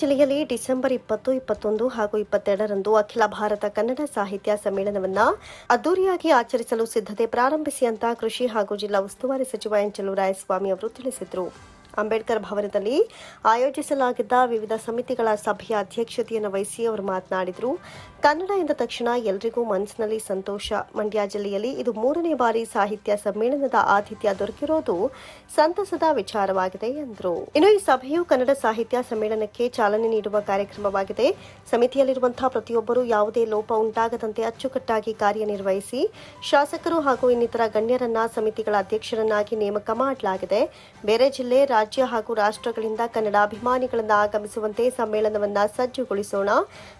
ಜಿಲ್ಲೆಯಲ್ಲಿ ಡಿಸೆಂಬರ್ ಇಪ್ಪತ್ತು, ಇಪ್ಪತ್ತೊಂದು ಹಾಗೂ ಇಪ್ಪತ್ತೆರಡರಂದು ಅಖಿಲ ಭಾರತ ಕನ್ನಡ ಸಾಹಿತ್ಯ ಸಮ್ಮೇಳನವನ್ನು ಅದ್ದೂರಿಯಾಗಿ ಆಚರಿಸಲು ಸಿದ್ಧತೆ ಪ್ರಾರಂಭಿಸಿ ಅಂತ ಕೃಷಿ ಹಾಗೂ ಜಿಲ್ಲಾ ಉಸ್ತುವಾರಿ ಸಚಿವ ಎಂಚಲು ರಾಯಸ್ವಾಮಿ ಅವರು ತಿಳಿಸಿದರು. ಅಂಬೇಡ್ಕರ್ ಭವನದಲ್ಲಿ ಆಯೋಜಿಸಲಾಗಿದ್ದ ವಿವಿಧ ಸಮಿತಿಗಳ ಸಭೆಯ ಅಧ್ಯಕ್ಷತೆಯನ್ನು ವಹಿಸಿ ಅವರು ಮಾತನಾಡಿದರು. ಕನ್ನಡ ಎಂದ ತಕ್ಷಣ ಎಲ್ಲರಿಗೂ ಮನಸ್ಸಿನಲ್ಲಿ ಸಂತೋಷ. ಮಂಡ್ಯ ಜಿಲ್ಲೆಯಲ್ಲಿ ಇದು ಮೂರನೇ ಬಾರಿ ಸಾಹಿತ್ಯ ಸಮ್ಮೇಳನದ ಆತಿಥ್ಯ ದೊರಕಿರೋದು ಸಂತಸದ ವಿಚಾರವಾಗಿದೆ ಎಂದರು. ಇನ್ನು ಈ ಸಭೆಯು ಕನ್ನಡ ಸಾಹಿತ್ಯ ಸಮ್ಮೇಳನಕ್ಕೆ ಚಾಲನೆ ನೀಡುವ ಕಾರ್ಯಕ್ರಮವಾಗಿದೆ. ಸಮಿತಿಯಲ್ಲಿರುವಂತಹ ಪ್ರತಿಯೊಬ್ಬರು ಯಾವುದೇ ಲೋಪ ಉಂಟಾಗದಂತೆ ಅಚ್ಚುಕಟ್ಟಾಗಿ ಕಾರ್ಯನಿರ್ವಹಿಸಿ ಶಾಸಕರು ಹಾಗೂ ಇನ್ನಿತರ ಗಣ್ಯರನ್ನ ಸಮಿತಿಗಳ ಅಧ್ಯಕ್ಷರನ್ನಾಗಿ ನೇಮಕ ಮಾಡಲಾಗಿದೆ. ಬೇರೆ ಜಿಲ್ಲೆ ರಾಜ್ಯ ಹಾಗೂ ರಾಷ್ಟ್ರಗಳಿಂದ ಕನ್ನಡ ಅಭಿಮಾನಿಗಳನ್ನು ಆಗಮಿಸುವಂತೆ ಸಮ್ಮೇಳನವನ್ನು ಸಜ್ಜುಗೊಳಿಸೋಣ.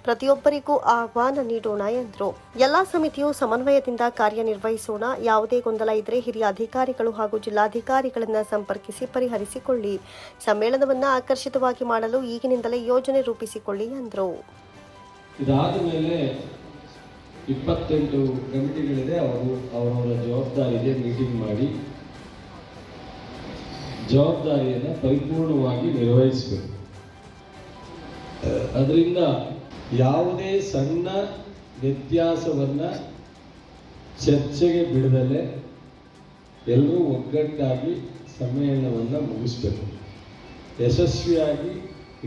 ಪ್ರತಿಯೊಬ್ಬರಿಗೂ ಆಹ್ವಾನ ನೀಡೋಣ ಎಂದರು. ಎಲ್ಲಾ ಸಮಿತಿಯು ಸಮನ್ವಯದಿಂದ ಕಾರ್ಯನಿರ್ವಹಿಸೋಣ. ಯಾವುದೇ ಗೊಂದಲ ಇದ್ರೆ ಹಿರಿಯ ಅಧಿಕಾರಿಗಳು ಹಾಗೂ ಜಿಲ್ಲಾಧಿಕಾರಿಗಳನ್ನು ಸಂಪರ್ಕಿಸಿ ಪರಿಹರಿಸಿಕೊಳ್ಳಿ. ಸಮ್ಮೇಳನವನ್ನು ಆಕರ್ಷಿತವಾಗಿ ಮಾಡಲು ಈಗಿನಿಂದಲೇ ಯೋಜನೆ ರೂಪಿಸಿಕೊಳ್ಳಿ ಎಂದರು. ಇಪ್ಪತ್ತೆಂಟು ಕಮಿಟಿಗಳಿದೆ ಅವರು ಅವರವರ ಜವಾಬ್ದಾರಿಗೆ ಮೀಟಿಂಗ್ ಮಾಡಿ ಜವಾಬ್ದಾರಿಯನ್ನು ಪರಿಪೂರ್ಣವಾಗಿ ನಿರ್ವಹಿಸಬೇಕು. ಅದರಿಂದ ಯಾವುದೇ ಸಣ್ಣ ವ್ಯತ್ಯಾಸವನ್ನು ಚರ್ಚೆಗೆ ಬಿಡದಲ್ಲೇ ಎಲ್ಲರೂ ಒಗ್ಗಟ್ಟಾಗಿ ಸಮ್ಮೇಳನವನ್ನು ಮುಗಿಸ್ಬೇಕು. ಯಶಸ್ವಿಯಾಗಿ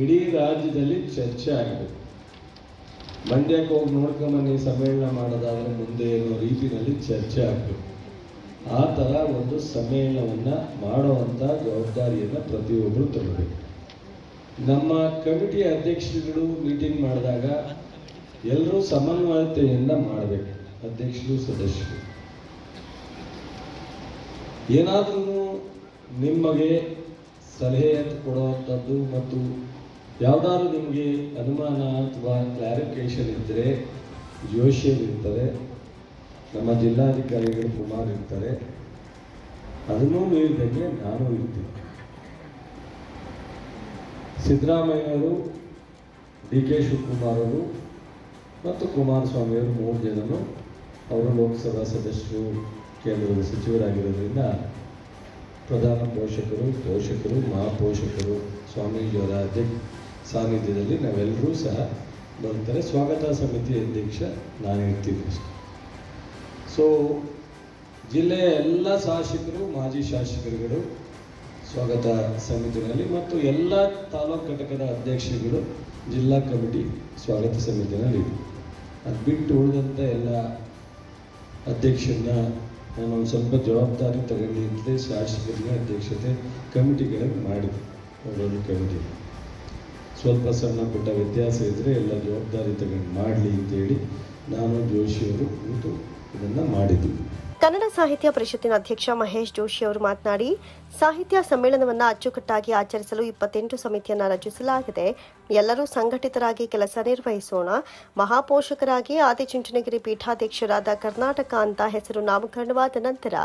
ಇಡೀ ರಾಜ್ಯದಲ್ಲಿ ಚರ್ಚೆ ಆಗಬೇಕು. ಮಂಡ್ಯಕ್ಕೆ ಹೋಗಿ ನೋಡ್ಕೊಂಬನ್ನಿ, ಸಮ್ಮೇಳನ ಮಾಡೋದಾದರೆ ಮುಂದೆ ಅನ್ನೋ ರೀತಿಯಲ್ಲಿ ಚರ್ಚೆ ಆಗಬೇಕು. ಆ ಥರ ಒಂದು ಸಮ್ಮೇಳನವನ್ನು ಮಾಡುವಂಥ ಜವಾಬ್ದಾರಿಯನ್ನು ಪ್ರತಿಯೊಬ್ಬರು ತಗೋಬೇಕು. ನಮ್ಮ ಕಮಿಟಿ ಅಧ್ಯಕ್ಷರುಗಳು ಮೀಟಿಂಗ್ ಮಾಡಿದಾಗ ಎಲ್ಲರೂ ಸಮನ್ವಯತೆಯಿಂದ ಮಾಡಬೇಕು, ಅಧ್ಯಕ್ಷರು, ಸದಸ್ಯರು. ಏನಾದರೂ ನಿಮಗೆ ಸಲಹೆ ಕೊಡುವಂಥದ್ದು ಮತ್ತು ಯಾವುದಾದ್ರು ನಿಮಗೆ ಅನುಮಾನ ಅಥವಾ ಕ್ಲಾರಿಫಿಕೇಶನ್ ಇದ್ದರೆ ಜೋಶಿಯರ್ ಇರ್ತಾರೆ ನಮ್ಮ ಜಿಲ್ಲಾಧಿಕಾರಿಗಳು ಕುಮಾರ್ ಇರ್ತಾರೆ. ಅದನ್ನೂ ಮೀರಿದಂಗೆ ನಾನು ಇರ್ತೀನಿ. ಸಿದ್ದರಾಮಯ್ಯವರು ಡಿ ಕೆ ಶಿವಕುಮಾರ್ ಅವರು ಮತ್ತು ಕುಮಾರಸ್ವಾಮಿಯವರು ಮೂರು ಜನರು ಅವರು ಲೋಕಸಭಾ ಸದಸ್ಯರು, ಕೇಂದ್ರದ ಸಚಿವರಾಗಿರೋದ್ರಿಂದ ಪ್ರಧಾನ ಪೋಷಕರು ಪೋಷಕರು, ಮಹಾಪೋಷಕರು ಸ್ವಾಮೀಜಿಯವರ ಅಧ್ಯಕ್ಷ ಸಾನ್ನಿಧ್ಯದಲ್ಲಿ ನಾವೆಲ್ಲರೂ ಸಹ ಬರ್ತಾರೆ ಸ್ವಾಗತ ಸಮಿತಿ ಅಧ್ಯಕ್ಷ ನಾನು ಇರ್ತೀನಿ ಸೊ ಜಿಲ್ಲೆಯ ಎಲ್ಲ ಶಾಸಕರು, ಮಾಜಿ ಶಾಸಕರುಗಳು ಸ್ವಾಗತ ಸಮಿತಿನಲ್ಲಿ ಮತ್ತು ಎಲ್ಲ ತಾಲೂಕು ಘಟಕದ ಅಧ್ಯಕ್ಷರುಗಳು ಜಿಲ್ಲಾ ಕಮಿಟಿ ಸ್ವಾಗತ ಸಮಿತಿನಲ್ಲಿ ಅದು ಬಿಟ್ಟು ಉಳಿದಂಥ ಎಲ್ಲ ಅಧ್ಯಕ್ಷರನ್ನ ನಾನು ಸ್ವಲ್ಪ ಜವಾಬ್ದಾರಿ ತಗೊಂಡಿದ್ದೆ ಶಾಸಕರಿಗೆ ಅಧ್ಯಕ್ಷತೆ ಕಮಿಟಿಗಳಿಗೆ ಮಾಡಿದೆ. ಅವರೊಂದು ಕಮಿಟಿ ಸ್ವಲ್ಪ ಸಣ್ಣ ಪುಟ್ಟ ವ್ಯತ್ಯಾಸ ಇದ್ದರೆ ಎಲ್ಲ ಜವಾಬ್ದಾರಿ ತಗೊಂಡು ಮಾಡಲಿ ಅಂತೇಳಿ ನಾನು ಜೋಶಿಯವರು ಕೂತು ಇದನ್ನು ಮಾಡಿದ್ವಿ. ಕನ್ನಡ ಸಾಹಿತ್ಯ ಪರಿಷತ್ತಿನ ಅಧ್ಯಕ್ಷ ಮಹೇಶ್ ಜೋಶಿ ಅವರು ಮಾತನಾಡಿ, ಸಾಹಿತ್ಯ ಸಮ್ಮೇಳನವನ್ನು ಅಚ್ಚುಕಟ್ಟಾಗಿ ಆಚರಿಸಲು ಇಪ್ಪತ್ತೆಂಟು ಸಮಿತಿಯನ್ನು ರಚಿಸಲಾಗಿದೆ. ಎಲ್ಲರೂ ಸಂಘಟಿತರಾಗಿ ಕೆಲಸ ನಿರ್ವಹಿಸೋಣ. ಮಹಾಪೋಷಕರಾಗಿ ಆದಿಚುಂಚನಗಿರಿ ಪೀಠಾಧ್ಯಕ್ಷರಾದ ಕರ್ನಾಟಕ ಅಂತ ಹೆಸರು ನಾಮಕರಣವಾದ ನಂತರ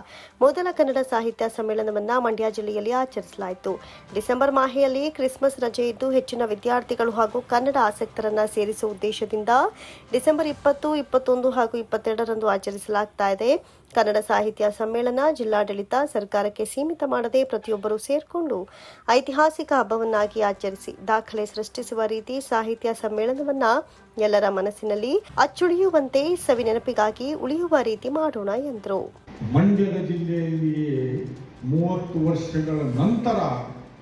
ಮೊದಲ ಕನ್ನಡ ಸಾಹಿತ್ಯ ಸಮ್ಮೇಳನವನ್ನು ಮಂಡ್ಯ ಜಿಲ್ಲೆಯಲ್ಲಿ ಆಚರಿಸಲಾಯಿತು. ಡಿಸೆಂಬರ್ ಮಾಹೆಯಲ್ಲಿ ಕ್ರಿಸ್ಮಸ್ ರಜೆ ಇದ್ದು ಹೆಚ್ಚಿನ ವಿದ್ಯಾರ್ಥಿಗಳು ಹಾಗೂ ಕನ್ನಡ ಆಸಕ್ತರನ್ನ ಸೇರಿಸುವ ಉದ್ದೇಶದಿಂದ ಡಿಸೆಂಬರ್ ಇಪ್ಪತ್ತು, ಇಪ್ಪತ್ತೊಂದು ಹಾಗೂ ಇಪ್ಪತ್ತೆರಡರಂದು ಆಚರಿಸಲಾಗ್ತಾ ಇದೆ. ಕನ್ನಡ ಸಾಹಿತ್ಯ ಸಮ್ಮೇಳನ ಜಿಲ್ಲಾಡಳಿತ ಸರ್ಕಾರಕ್ಕೆ ಸೀಮಿತ ಮಾಡದೆ ಪ್ರತಿಯೊಬ್ಬರೂ ಸೇರಿಕೊಂಡು ಐತಿಹಾಸಿಕ ಹಬ್ಬವನ್ನಾಗಿ ಆಚರಿಸಿ ದಾಖಲೆ ಸೃಷ್ಟಿಸುವ ರೀತಿ ಸಾಹಿತ್ಯ ಸಮ್ಮೇಳನವನ್ನ ಎಲ್ಲರ ಮನಸ್ಸಿನಲ್ಲಿ ಅಚ್ಚುಳಿಯುವಂತೆ ಸವಿ ನೆನಪಿಗಾಗಿ ಉಳಿಯುವ ರೀತಿ ಮಾಡೋಣ ಎಂದರು. ಮಂಡ್ಯದ ಜಿಲ್ಲೆಯಲ್ಲಿ ಮೂವತ್ತು ವರ್ಷಗಳ ನಂತರ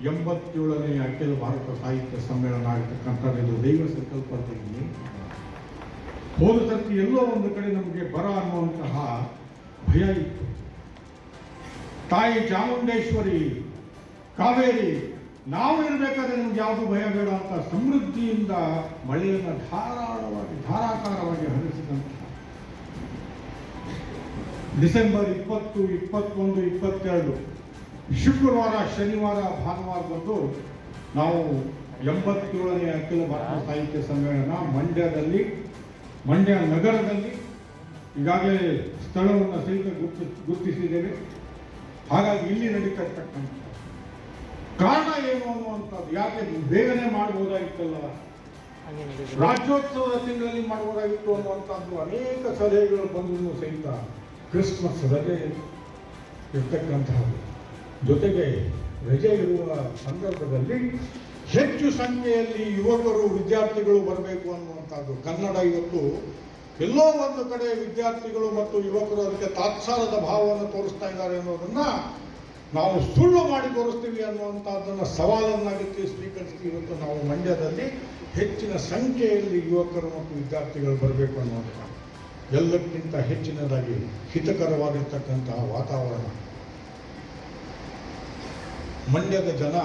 ಎಂಬತ್ತೇಳನೇ ಅಖಿಲ ಭಾರತ ಸಾಹಿತ್ಯ ಸಮ್ಮೇಳನ ಆಗಿರ್ತಕ್ಕಂಥದ್ದು ದೈವ ಸಂಕಲ್ಪ ಹೋದ ಸರ್ತಿ ಎಲ್ಲೋ ಒಂದು ಕಡೆ ನಮಗೆ ಬರ ಅನ್ನುವಂತಹ ಭಯ ಇತ್ತು. ತಾಯಿ ಚಾಮುಂಡೇಶ್ವರಿ, ಕಾವೇರಿ, ನಾವು ಇರಬೇಕಾದ್ರೆ ನಿಮ್ಗೆ ಯಾವುದು ಭಯ ಬೇಡ ಅಂತ ಸಮೃದ್ಧಿಯಿಂದ ಮಳೆಯನ್ನು ಧಾರಾಳವಾಗಿ, ಧಾರಾಕಾರವಾಗಿ ಹರಿಸಿದಂತ. ಡಿಸೆಂಬರ್ ಇಪ್ಪತ್ತು, ಇಪ್ಪತ್ತೊಂದು, ಇಪ್ಪತ್ತೆರಡು, ಶುಕ್ರವಾರ, ಶನಿವಾರ, ಭಾನುವಾರ ಬಂದು ನಾವು ಎಂಬತ್ತೇಳನೇ ಅಖಿಲ ಭಾರತ ಸಾಹಿತ್ಯ ಸಮ್ಮೇಳನ ಮಂಡ್ಯದಲ್ಲಿ, ಮಂಡ್ಯ ನಗರದಲ್ಲಿ ಈಗಾಗಲೇ ಸ್ಥಳವನ್ನು ಸಹಿತ ಗುರ್ತಿ ಗುರುತಿಸಿದ್ದೇವೆ. ಹಾಗಾಗಿ ಇಲ್ಲಿ ನಡೀತಾ ಇರ್ತಕ್ಕಂಥ ಕಾರಣ ಏನು ಅನ್ನುವಂಥದ್ದು ಯಾಕೆ ಬೇಗನೆ ಮಾಡಬಹುದಾಗಿತ್ತಲ್ಲ? ರಾಜ್ಯೋತ್ಸವದ ತಿಂಗಳಲ್ಲಿ ಮಾಡಬಹುದಾಗಿತ್ತು ಅನ್ನುವಂಥದ್ದು ಅನೇಕ ಸಲಹೆಗಳು ಬಂದರೂ ಸಹಿತ. ಕ್ರಿಸ್ಮಸ್ ರಜೆ ಇರ್ತಕ್ಕಂಥದ್ದು ಜೊತೆಗೆ ರಜೆ ಇರುವ ಸಂದರ್ಭದಲ್ಲಿ ಹೆಚ್ಚು ಸಂಖ್ಯೆಯಲ್ಲಿ ಯುವಕರು ವಿದ್ಯಾರ್ಥಿಗಳು ಬರಬೇಕು ಅನ್ನುವಂಥದ್ದು. ಕನ್ನಡ ಇವತ್ತು ಎಲ್ಲೋ ಒಂದು ಕಡೆ ವಿದ್ಯಾರ್ಥಿಗಳು ಮತ್ತು ಯುವಕರು ಅದಕ್ಕೆ ತಾತ್ಸಾರದ ಭಾವವನ್ನು ತೋರಿಸ್ತಾ ಇದ್ದಾರೆ ಅನ್ನೋದನ್ನ ನಾವು ಸುಳ್ಳು ಮಾಡಿ ತೋರಿಸ್ತೀವಿ ಅನ್ನುವಂಥದ್ದನ್ನು ಸವಾಲನ್ನಾಗಿತ್ತು ಸ್ವೀಕರಿಸ್ತೀವಿ ಇವತ್ತು ನಾವು ಮಂಡ್ಯದಲ್ಲಿ ಹೆಚ್ಚಿನ ಸಂಖ್ಯೆಯಲ್ಲಿ ಯುವಕರು ಮತ್ತು ವಿದ್ಯಾರ್ಥಿಗಳು ಬರಬೇಕು ಅನ್ನುವಂಥ ಎಲ್ಲಕ್ಕಿಂತ ಹೆಚ್ಚಿನದಾಗಿ ಹಿತಕರವಾಗಿರ್ತಕ್ಕಂತಹ ವಾತಾವರಣ. ಮಂಡ್ಯದ ಜನ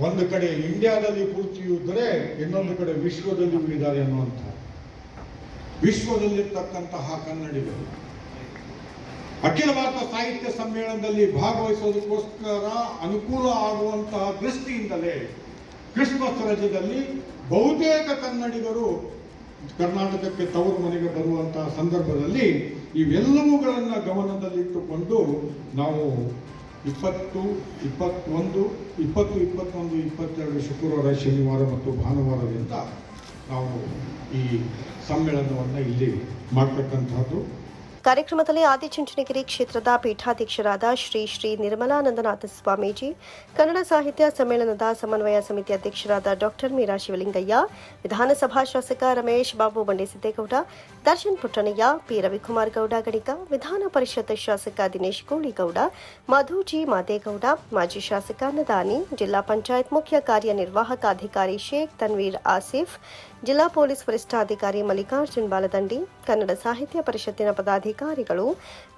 ಒಂದು ಕಡೆ ಇಂಡಿಯಾದಲ್ಲಿ ಪೂರ್ತಿಯೂ ಇದ್ದರೆ ಇನ್ನೊಂದು ಕಡೆ ವಿಶ್ವದಲ್ಲಿ ಉಳಿದಾರೆ ಅನ್ನುವಂಥ ವಿಶ್ವದಲ್ಲಿರ್ತಕ್ಕಂತಹ ಕನ್ನಡಿಗರು. ಅಖಿಲ ಭಾರತ ಸಾಹಿತ್ಯ ಸಮ್ಮೇಳನದಲ್ಲಿ ಭಾಗವಹಿಸೋದಕ್ಕೋಸ್ಕರ ಅನುಕೂಲ ಆಗುವಂತಹ ದೃಷ್ಟಿಯಿಂದಲೇ ಕ್ರಿಸ್ಮಸ್ ರಜದಲ್ಲಿ ಬಹುತೇಕ ಕನ್ನಡಿಗರು ಕರ್ನಾಟಕಕ್ಕೆ ತವರು ಮನೆಗೆ ಬರುವಂತಹ ಸಂದರ್ಭದಲ್ಲಿ ಇವೆಲ್ಲವುಗಳನ್ನು ಗಮನದಲ್ಲಿಟ್ಟುಕೊಂಡು ನಾವು ಇಪ್ಪತ್ತು, ಇಪ್ಪತ್ತೊಂದು ಇಪ್ಪತ್ತು, ಇಪ್ಪತ್ತೊಂದು, ಇಪ್ಪತ್ತೆರಡು ಶುಕ್ರವಾರ, ಶನಿವಾರ ಮತ್ತು ಭಾನುವಾರದಿಂದ ನಾವು ಈ ಸಮ್ಮೇಳನವನ್ನು ಇಲ್ಲಿ ಮಾಡ್ತಕ್ಕಂಥದ್ದು ಕಾರ್ಯಕ್ರಮದಲ್ಲಿ ಆದಿಚುಂಚನಗಿರಿ ಕ್ಷೇತ್ರದ ಪೀಠಾಧ್ಯಕ್ಷರಾದ ಶ್ರೀ ಶ್ರೀ ನಿರ್ಮಲಾನಂದನಾಥ ಸ್ವಾಮೀಜಿ, ಕನ್ನಡ ಸಾಹಿತ್ಯ ಸಮ್ಮೇಳನದ ಸಮನ್ವಯ ಸಮಿತಿ ಅಧ್ಯಕ್ಷರಾದ ಡಾಕ್ಟರ್ ಮೀರಾ ಶಿವಲಿಂಗಯ್ಯ, ವಿಧಾನಸಭಾ ಶಾಸಕ ರಮೇಶ್ ಬಾಬು ಬಂಡೆಸಿದ್ದೇಗೌಡ, ದರ್ಶನ್ ಪುಟ್ಟಣಯ್ಯ, ಪಿ. ರವಿಕುಮಾರ್ ಗೌಡ ಗಣಿಕ ವಿಧಾನ ಪರಿಷತ್ ಶಾಸಕ ದಿನೇಶ್ ಗೂಳಿಗೌಡ ಮಧುಜಿ ಮಾದೇಗೌಡ, ಮಾಜಿ ಶಾಸಕ ನದಾನಿ, ಜಿಲ್ಲಾ ಪಂಚಾಯತ್ ಮುಖ್ಯ ಕಾರ್ಯನಿರ್ವಾಹಕ ಅಧಿಕಾರಿ ಶೇಖ್ ತನ್ವೀರ್ ಆಸಿಫ್ ಜಿಲ್ಲಾ ಪೊಲೀಸ್ ವರಿಷ್ಠಾಧಿಕಾರಿ ಮಲ್ಲಿಕಾರ್ಜುನ್ ಬಾಲದಂಡಿ, ಕನ್ನಡ ಸಾಹಿತ್ಯ ಪರಿಷತ್ತಿನ ಪದಾಧಿಕಾರಿಗಳು,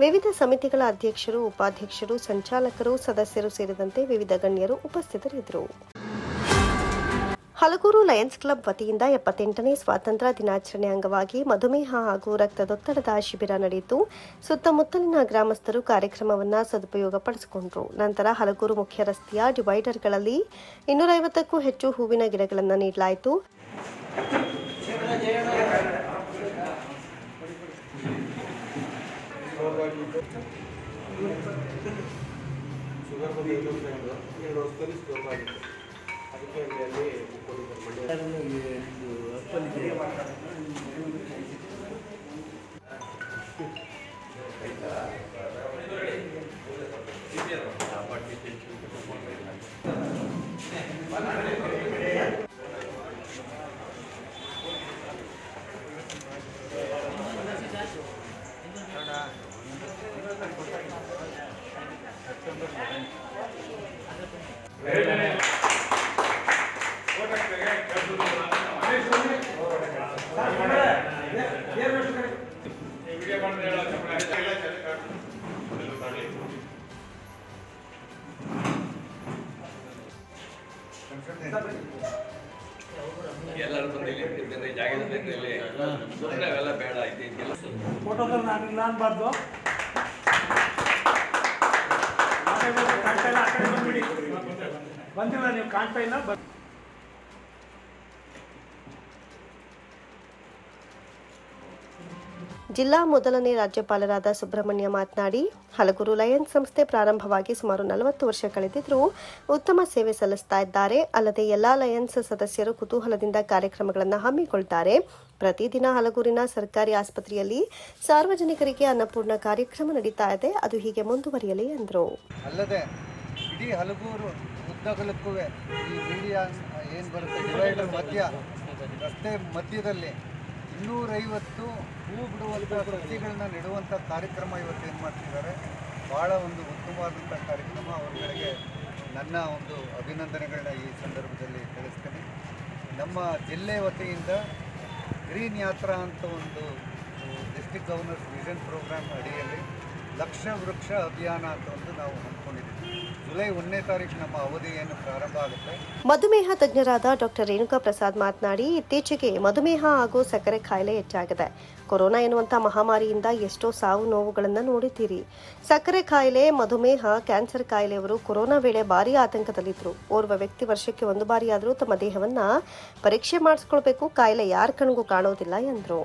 ವಿವಿಧ ಸಮಿತಿಗಳ ಅಧ್ಯಕ್ಷರು, ಉಪಾಧ್ಯಕ್ಷರು, ಸಂಚಾಲಕರು, ಸದಸ್ಯರು ಸೇರಿದಂತೆ ವಿವಿಧ ಗಣ್ಯರು ಉಪಸ್ಥಿತರಿದ್ದರು. ಹಲಗೂರು ಲಯನ್ಸ್ ಕ್ಲಬ್ ವತಿಯಿಂದ ಎಪ್ಪತ್ತೆಂಟನೇ ಸ್ವಾತಂತ್ರ್ಯ ದಿನಾಚರಣೆ ಅಂಗವಾಗಿ ಮಧುಮೇಹ ಹಾಗೂ ರಕ್ತದೊತ್ತಡದ ಶಿಬಿರ ನಡೆಯಿತು. ಸುತ್ತಮುತ್ತಲಿನ ಗ್ರಾಮಸ್ಥರು ಕಾರ್ಯಕ್ರಮವನ್ನು ಸದುಪಯೋಗಪಡಿಸಿಕೊಂಡರು. ನಂತರ ಹಲಗೂರು ಮುಖ್ಯ ರಸ್ತೆಯ ಡಿವೈಡರ್ಗಳಲ್ಲಿ ಇನ್ನೂರೈವತ್ತಕ್ಕೂ ಹೆಚ್ಚು ಹೂವಿನ ಗಿಡಗಳನ್ನು ನೀಡಲಾಯಿತು. ಎಲ್ಲರೂ ಬಂದಿಲ್ಲ ನೀವು ಕಾಣ್ತಾ ಇಲ್ಲ ಬ- ಜಿಲ್ಲಾ ಮೊದಲನೇ ರಾಜ್ಯಪಾಲರಾದ ಸುಬ್ರಹ್ಮಣ್ಯ ಮಾತನಾಡಿ ಹಲಗೂರು ಲಯನ್ಸ್ ಸಂಸ್ಥೆ ಪ್ರಾರಂಭವಾಗಿ ಸುಮಾರು ನಲವತ್ತು ವರ್ಷ ಕಳೆದಿದ್ದರೂ ಉತ್ತಮ ಸೇವೆ ಸಲ್ಲಿಸ್ತಾ ಇದ್ದಾರೆ. ಅಲ್ಲದೆ ಎಲ್ಲಾ ಲಯನ್ಸ್ ಸದಸ್ಯರು ಕುತೂಹಲದಿಂದ ಕಾರ್ಯಕ್ರಮಗಳನ್ನು ಹಮ್ಮಿಕೊಳ್ತಾರೆ. ಪ್ರತಿದಿನ ಹಲಗೂರಿನ ಸರ್ಕಾರಿ ಆಸ್ಪತ್ರೆಯಲ್ಲಿ ಸಾರ್ವಜನಿಕರಿಗೆ ಅನ್ನಪೂರ್ಣ ಕಾರ್ಯಕ್ರಮ ನಡೀತಾ ಇದೆ. ಅದು ಹೀಗೆ ಮುಂದುವರಿಯಲಿ ಎಂದರು. ಅಲ್ಲದೆ ಇಡೀ ಹಲಗೂರು ಉದ್ದಗಲಕ್ಕೂ ಈ ಮೀಡಿಯಾ ಏನು ಬರುತ್ತೆ, ಡಿವೈಡರ್ ಮಧ್ಯ, ರಸ್ತೆ ಮಧ್ಯದಲ್ಲಿ ಇನ್ನೂರೈವತ್ತು ಹೂ ಬಿಡುವಂಥ ಸಸಿಗಳನ್ನ ನೆಡುವಂಥ ಕಾರ್ಯಕ್ರಮ ಇವತ್ತು ಏನು ಮಾಡ್ತಿದ್ದಾರೆ ಭಾಳ ಒಂದು ಉತ್ತಮವಾದಂಥ ಕಾರ್ಯಕ್ರಮ ಅವರುಗಳಿಗೆ ನನ್ನ ಒಂದು ಅಭಿನಂದನೆಗಳನ್ನ ಈ ಸಂದರ್ಭದಲ್ಲಿ ತಿಳಿಸ್ತೀನಿ. ನಮ್ಮ ಜಿಲ್ಲೆ ವತಿಯಿಂದ ಗ್ರೀನ್ ಯಾತ್ರಾ ಅಂತ ಒಂದು ಡಿಸ್ಟಿಕ್ ಗವರ್ನರ್ಸ್ ವಿಷನ್ ಪ್ರೋಗ್ರಾಮ್ ಅಡಿಯಲ್ಲಿ ಲಕ್ಷ ವೃಕ್ಷ ಅಭಿಯಾನ ಅಂತ ಒಂದು ನಾವು ಹಮ್ಮಿಕೊಂಡಿದ್ದೀವಿ. ಜುಲೈ ಒಂದನೇ ತಾರೀಕು ನಮ್ಮ ಅವಧಿ ಏನು ಪ್ರಾರಂಭ ಆಗುತ್ತೆ. ಮಧುಮೇಹ ತಜ್ಞರಾದ ಡಾಕ್ಟರ್ ರೇಣುಕಾ ಪ್ರಸಾದ್ ಮಾತನಾಡಿ ಇತ್ತೀಚೆಗೆ ಮಧುಮೇಹ ಹಾಗೂ ಸಕ್ಕರೆ ಕಾಯಿಲೆ ಹೆಚ್ಚಾಗಿದೆ. ಕೊರೋನಾ ಎನ್ನುವಂಥ ಮಹಾಮಾರಿಯಿಂದ ಎಷ್ಟೋ ಸಾವು ನೋವುಗಳನ್ನು ನೋಡಿದ್ದೀರಿ. ಸಕ್ಕರೆ ಕಾಯಿಲೆ ಮಧುಮೇಹ ಕ್ಯಾನ್ಸರ್ ಕಾಯಿಲೆಯವರು ಕೊರೋನಾ ವೇಳೆ ಭಾರಿ ಆತಂಕದಲ್ಲಿದ್ದರು ಓರ್ವ ವ್ಯಕ್ತಿ ವರ್ಷಕ್ಕೆ ಒಂದು ಬಾರಿಯಾದರೂ ತಮ್ಮ ದೇಹವನ್ನ ಪರೀಕ್ಷೆ ಮಾಡಿಸ್ಕೊಳ್ಬೇಕು ಕಾಯಿಲೆ ಯಾರ ಕಣ್ಗೂ ಕಾಣೋದಿಲ್ಲ ಎಂದರು.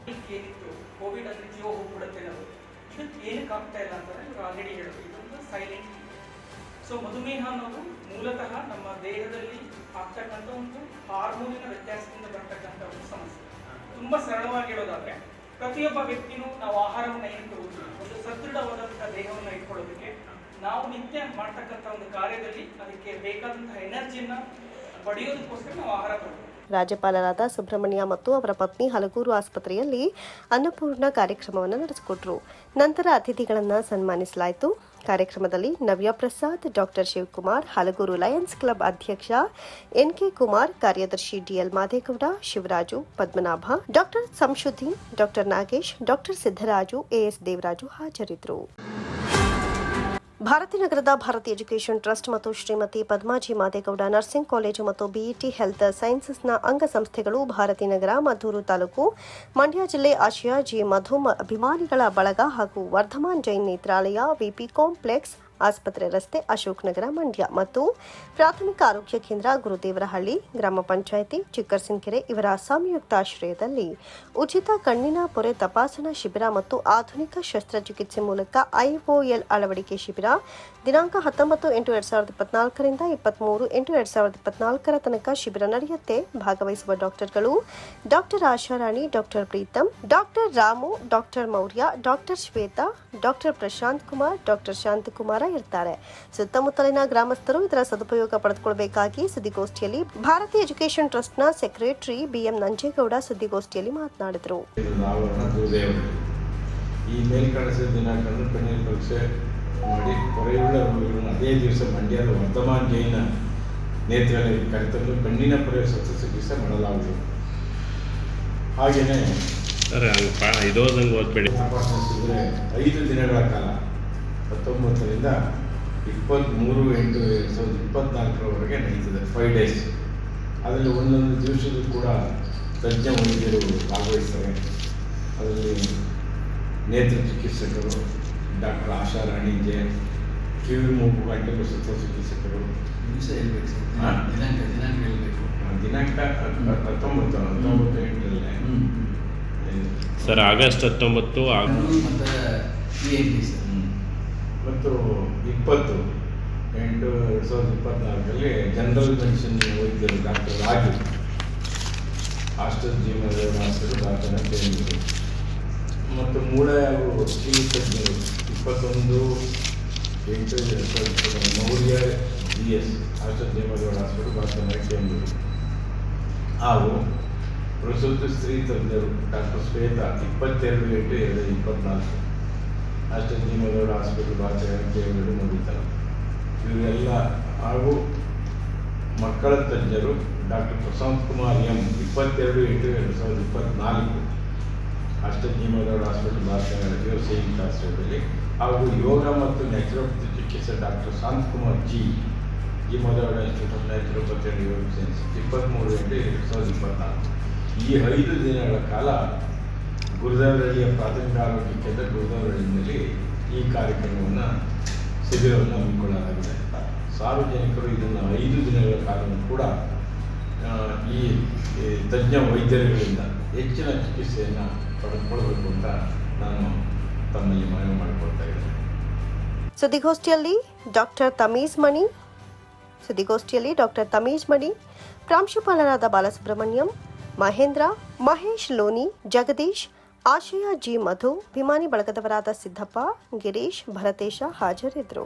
ಸೈಲೆಂಟ್ ಸೊ ಮಧುಮೇಹ ಅನ್ನೋದು ಮೂಲತಃ ನಮ್ಮ ದೇಹದಲ್ಲಿ ಆಗ್ತಕ್ಕಂಥ ಒಂದು ಹಾರ್ಮೋನಿನ ವ್ಯತ್ಯಾಸದಿಂದ ಬರ್ತಕ್ಕಂಥ ಒಂದು ಸಮಸ್ಯೆ. ತುಂಬಾ ಸರಳವಾಗಿ ಹೇಳೋದಾದ್ರೆ ಪ್ರತಿಯೊಬ್ಬ ವ್ಯಕ್ತಿನೂ ನಾವು ಆಹಾರವನ್ನು ಏನು ಒಂದು ಸದೃಢವಾದಂತಹ ದೇಹವನ್ನು ಇಟ್ಕೊಳ್ಳೋದಕ್ಕೆ ನಾವು ನಿತ್ಯ ಮಾಡ್ತಕ್ಕಂಥ ಒಂದು ಕಾರ್ಯದಲ್ಲಿ ಅದಕ್ಕೆ ಬೇಕಾದಂತಹ ಎನರ್ಜಿಯನ್ನ ಪಡೆಯೋದಕ್ಕೋಸ್ಕರ ನಾವು ಆಹಾರ ಕೊಡ್ತೀವಿ. ರಾಜ್ಯಪಾಲರಾದ ಸುಬ್ರಹ್ಮಣ್ಯ ಮತ್ತು ಅವರ ಪತ್ನಿ ಹಲಗೂರು ಆಸ್ಪತ್ರೆಯಲ್ಲಿ ಅನ್ನಪೂರ್ಣ ಕಾರ್ಯಕ್ರಮವನ್ನು ನಡೆಸಿಕೊಟ್ರು. ನಂತರ ಅತಿಥಿಗಳನ್ನು ಸನ್ಮಾನಿಸಲಾಯಿತು. ಕಾರ್ಯಕ್ರಮದಲ್ಲಿ Navya Prasad, doctor Shivakumar, Halaguru Lions Club ಅಧ್ಯಕ್ಷ ಎನ್ ಕೆ ಕುಮಾರ್, ಕಾರ್ಯದರ್ಶಿ DL Madegowda, Shivaraju, Padmanabha, doctor Shamsuddin, doctor Nagesh, doctor Siddaraju AS Devaraju ಹಾಜರಿದ್ದರು. ಭಾರತಿ ನಗರದ ಭಾರತಿ ಎಜುಕೇಷನ್ ಟ್ರಸ್ಟ್ ಮತ್ತು ಶ್ರೀಮತಿ ಪದ್ಮಾಜಿ ಮಾದೇಗೌಡ ನರ್ಸಿಂಗ್ ಕಾಲೇಜು ಮತ್ತು ಬಿಇಟಿ ಹೆಲ್ತ್ ಸೈನ್ಸಸ್ನ ಅಂಗಸಂಸ್ಥೆಗಳು ಭಾರತಿ ನಗರ, ಮದ್ದೂರು ತಾಲೂಕು, ಮಂಡ್ಯ ಜಿಲ್ಲೆ ಆಶಯ ಜಿ ಮಧು ಅಭಿಮಾನಿಗಳ ಬಳಗ ಹಾಗೂ ವರ್ಧಮಾನ್ ಜೈನ್ ನೇತ್ರಾಲಯ ವಿಪಿ ಕಾಂಪ್ಲೆಕ್ಸ್ ಆಸ್ಪತ್ರೆ, ರಸ್ತೆ, ಅಶೋಕ್ ನಗರ, ಮಂಡ್ಯ ಮತ್ತು ಪ್ರಾಥಮಿಕ ಆರೋಗ್ಯ ಕೇಂದ್ರ ಗುರುದೇವರಹಳ್ಳಿ, ಗ್ರಾಮ ಪಂಚಾಯಿತಿ, ಚಿಕ್ಕರ್ಸಿನ್ಕೆರೆ ಇವರ ಸಂಯುಕ್ತಾಶ್ರಯದಲ್ಲಿ ಉಚಿತ ಕಣ್ಣಿನ ಪೊರೆ ತಪಾಸಣಾ ಶಿಬಿರ ಮತ್ತು ಆಧುನಿಕ ಶಸ್ತ್ರಚಿಕಿತ್ಸೆ ಮೂಲಕ ಐಒಎಲ್ ಅಳವಡಿಕೆ ಶಿಬಿರ. ದಿನಾಂಕ ಹತ್ತೊಂಬತ್ತು ಎಂಟು ಎರಡ್ ಸಾವಿರದ ಇಪ್ಪತ್ನಾಲ್ಕರಿಂದ ಇಪ್ಪತ್ಮೂರು ಎಂಟು ಎರಡ್ ಸಾವಿರದ ಇಪ್ಪತ್ನಾಲ್ಕರ ತನಕ ಶಿಬಿರ ನಡೆಯುತ್ತೆ. ಭಾಗವಹಿಸುವ ಡಾಕ್ಟರ್ಗಳು doctor Asharani doctor Preetham, doctor Ramu, doctor Maurya, doctor Shwetha, doctor Prashanth Kumar, doctor Shanthakumara ಇರ್ತಾರೆ. ಸುತ್ತಮುತ್ತಲಿನ ಗ್ರಾಮಸ್ಥರು ಇದರ ಸದುಪಯೋಗ ಪಡೆದುಕೊಳ್ಳಬೇಕಾಗಿ ಸುದ್ದಿಗೋಷ್ಠಿಯಲ್ಲಿ ಎಜುಕೇಶನ್ ಟ್ರಸ್ಟ್ ಟ್ರಸ್ಟ್ನ ಸೆಕ್ರೆಟರಿ ಬಿಎಂ ನಂಜೇಗೌಡ ಸುದ್ದಿಗೋಷ್ಠಿಯಲ್ಲಿ ಮಾತನಾಡಿದರು. ಈ ಮೇಲ್ಕಳಿಸಿದ ದಿನ ಕಣ್ಣು ಕಣ್ಣೀರು ಪರೀಕ್ಷೆ ಮಾಡಿ ಕೊರೆಯುಳ್ಳ ರೋಗಿಗಳನ್ನು ಅದೇ ದಿವಸ ಮಂಡ್ಯದ ವರ್ಧಮಾನ್ ಜೈನ ನೇತ್ರಾಲಯಕ್ಕೆ ಕರೆತಂದು ಕಣ್ಣಿನ ಪೊರೆ ಶಸ್ತ್ರಚಿಕಿತ್ಸೆ ಮಾಡಲಾಗುವುದು. ಹಾಗೆಯೇ ಸರ್ ಅಲ್ಲಿ ಪಾ ಇದೋದಂಗೆ ಓದ್ಬೇಡಿ. ತಪಾಸಣೆ ಐದು ದಿನಗಳ ಕಾಲ ಹತ್ತೊಂಬತ್ತರಿಂದ ಇಪ್ಪತ್ತ್ಮೂರು ಎಂಟು ಎರಡು ಸಾವಿರದ ಇಪ್ಪತ್ತ್ನಾಲ್ಕರವರೆಗೆ ನಡೀತದೆ ಫೈವ್ ಡೇಸ್ ಅದರಲ್ಲಿ ಒಂದೊಂದು ದಿವಸದೂ ಕೂಡ ತಜ್ಞ ವೈದ್ಯರು ಭಾಗವಹಿಸ್ತಾರೆ. ಅದರಲ್ಲಿ ನೇತ್ರ ಚಿಕಿತ್ಸಕರು ಡಾಕ್ಟರ್ ಆಶಾ ರಾಣಿ ಜೆ ಕಿವಿ ಮೂಗು ಗಂಟಲು ಸುತ್ತ ಚಿಕಿತ್ಸಕರು. ಹಾಂ? ಆ, ದಿನಾಂಕ ಹತ್- ಹತ್ತೊಂಬತ್ತು ಹತ್ತೊಂಬತ್ತು ಎಂಟರಲ್ಲೇ. ಸರ್ ಆಗಸ್ಟ್ ಹತ್ತೊಂಬತ್ತು ಆಗ ಹ್ಮ್. ಮತ್ತು ಇಪ್ಪತ್ತು ಎಂಟು ಎರಡು ಸಾವಿರದ ಇಪ್ಪತ್ನಾಲ್ಕರಲ್ಲಿ ಜನರಲ್ ಪೆನ್ಷನ್ ವೈದ್ಯರು ಡಾಕ್ಟರ್ ರಾಜು ಹಾಸ್ಟೆಲ್ ಜೀವನದ ಡಾಕ್ಟರ್ ಅಂತೇಳಿದರು ಮತ್ತು ಮೂಳೆ ಹಾಗೂ ಕಿವಿ ತಜ್ಞರು ಇಪ್ಪತ್ತೊಂದು ಎಂಟು ಎರಡು ಸಾವಿರದ ಇಪ್ಪತ್ತೊಂದು ಮೌರ್ಯ ಜಿ ಎಸ್ ಹಾಸ್ಟೆಲ್ ಜೀವನದ ಹಾಸ್ಪಿಟಲ್ ಡಾಕ್ಟರ್ ಅಂತೇಳಿದರು ಹಾಗೂ ಪ್ರಸೂತಿ ಸ್ತ್ರೀ ತಜ್ಞರು ಡಾಕ್ಟರ್ ಶ್ವೇತಾ ಇಪ್ಪತ್ತೆರಡು ಎಂಟು ಎರಡು ಇಪ್ಪತ್ನಾಲ್ಕು. ಅಷ್ಟೇ ಜೀವನಗೌಡ ಹಾಸ್ಪಿಟಲ್ ಭಾಷೆ ನೋಡಿದ್ದಾರೆ ಇವರೆಲ್ಲ ಹಾಗೂ ಮಕ್ಕಳ ತಜ್ಞರು ಡಾಕ್ಟರ್ ಪ್ರಶಾಂತ್ ಕುಮಾರ್ ಎಂ ಇಪ್ಪತ್ತೆರಡು ಎಂಟು ಎರಡು ಸಾವಿರದ ಇಪ್ಪತ್ನಾಲ್ಕು ಅಷ್ಟೇ ಜೀವನಗೌಡ ಹಾಸ್ಪಿಟಲ್ ಭಾಷೆ ಸಂಯುಕ್ತ ಆಶ್ರಯದಲ್ಲಿ ಹಾಗೂ ಯೋಗ ಮತ್ತು ನ್ಯಾಚುರೋಪತಿ ಚಿಕಿತ್ಸೆ doctor Shanthakumar G Jeevanagowda institute of naturopathy and yoga science ಇಪ್ಪತ್ತ್ಮೂರು ಎಂಟು ಎರಡು ಸಾವಿರದ ಇಪ್ಪತ್ನಾಲ್ಕು. ಈ ಐದು ದಿನಗಳ ಕಾಲ ಗುರುದೇವರಳ್ಳಿಯ ಪ್ರಾಥಮಿಕ ಆರೋಗ್ಯ ಕೇಂದ್ರ ಗುರುದೇವರಳ್ಳಿಯಲ್ಲಿ ಈ ಕಾರ್ಯಕ್ರಮವನ್ನು ಶಿಬಿರವನ್ನು ಹಮ್ಮಿಕೊಳ್ಳಲಾಗಿದೆ. ಸಾರ್ವಜನಿಕರು ಇದನ್ನು ಐದು ದಿನಗಳ ಕಾಲ ಕೂಡ ಈ ತಜ್ಞ ವೈದ್ಯರುಗಳಿಂದ ಹೆಚ್ಚಿನ ಚಿಕಿತ್ಸೆಯನ್ನು ಪಡೆದುಕೊಳ್ಬೇಕು ಅಂತ ನಾನು ತಮ್ಮಲ್ಲಿ ಮನವಿ ಮಾಡಿಕೊಳ್ತಾ ಇದ್ದೇನೆ. ಸುದ್ದಿಗೋಷ್ಠಿಯಲ್ಲಿ ಡಾಕ್ಟರ್ ತಮೀಜ್ ಮಣಿ, ಸುದ್ದಿಗೋಷ್ಠಿಯಲ್ಲಿ ಡಾಕ್ಟರ್ ತಮೀಜ್ ಮಣಿ, ಪ್ರಾಂಶುಪಾಲರಾದ ಬಾಲಸುಬ್ರಹ್ಮಣ್ಯಂ, ಮಹೇಂದ್ರ, ಮಹೇಶ್ ಲೋನಿ, ಜಗದೀಶ್ ಆಶಯ ಜಿ ಮಧು ವಿಮಾನಿ ಬಳಗದವರಾದ ಸಿದ್ದಪ್ಪ ಗಿರೀಶ್ ಭರತೇಶ ಹಾಜರಿದ್ದರು.